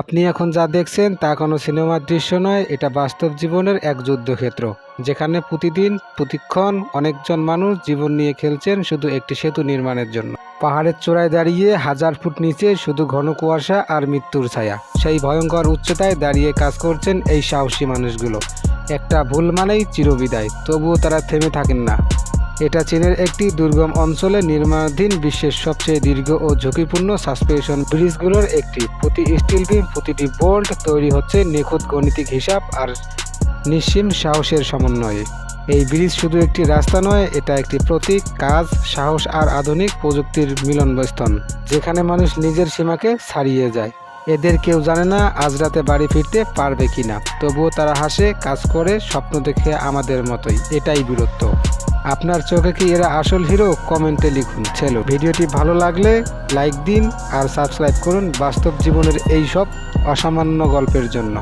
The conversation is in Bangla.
আপনি এখন যা দেখছেন তা কোনো সিনেমার দৃশ্য নয়, এটা বাস্তব জীবনের এক যুদ্ধক্ষেত্র, যেখানে প্রতিদিন, প্রতিক্ষণ অনেকজন মানুষ জীবন নিয়ে খেলছেন শুধু একটি সেতু নির্মাণের জন্য। পাহাড়ের চূড়ায় দাঁড়িয়ে হাজার ফুট নিচে শুধু ঘন কুয়াশা আর মৃত্যুর ছায়া। সেই ভয়ঙ্কর উচ্চতায় দাঁড়িয়ে কাজ করছেন এই সাহসী মানুষগুলো। একটা ভুল মানেই চিরবিদায়, তবুও তারা থেমে থাকেন না। এটা চীনের একটি দুর্গম অঞ্চলে নির্মাণাধীন বিশ্বের সবচেয়ে দীর্ঘ ও ঝুঁকিপূর্ণ সাসপেনশন ব্রিজগুলোর একটি। প্রতি স্টিল বিম, প্রতিটি বোল্ট তৈরি হচ্ছে নিখুঁত গণিতিক হিসাব আর নিঃসীম সাহসের সমন্বয়ে। এই ব্রিজ শুধু একটি রাস্তা নয়, এটা একটি প্রতীক, কাজ, সাহস আর আধুনিক প্রযুক্তির মিলনস্থল যেখানে মানুষ নিজের সীমাকে ছাড়িয়ে যায়। এদের কেউ জানে না আজ রাতে বাড়ি ফিরতে পারবে কিনা, তবুও তারা হাসে, কাজ করে, স্বপ্ন দেখে আমাদের মতোই, এটাই বীরত্ব। আপনার চোখে কি এরা আসল হিরো? কমেন্টে লিখুন। ছেলো ভিডিওটি ভালো লাগলে লাইক দিন আর সাবস্ক্রাইব করুন বাস্তব জীবনের এই সব অসামান্য গল্পের জন্য।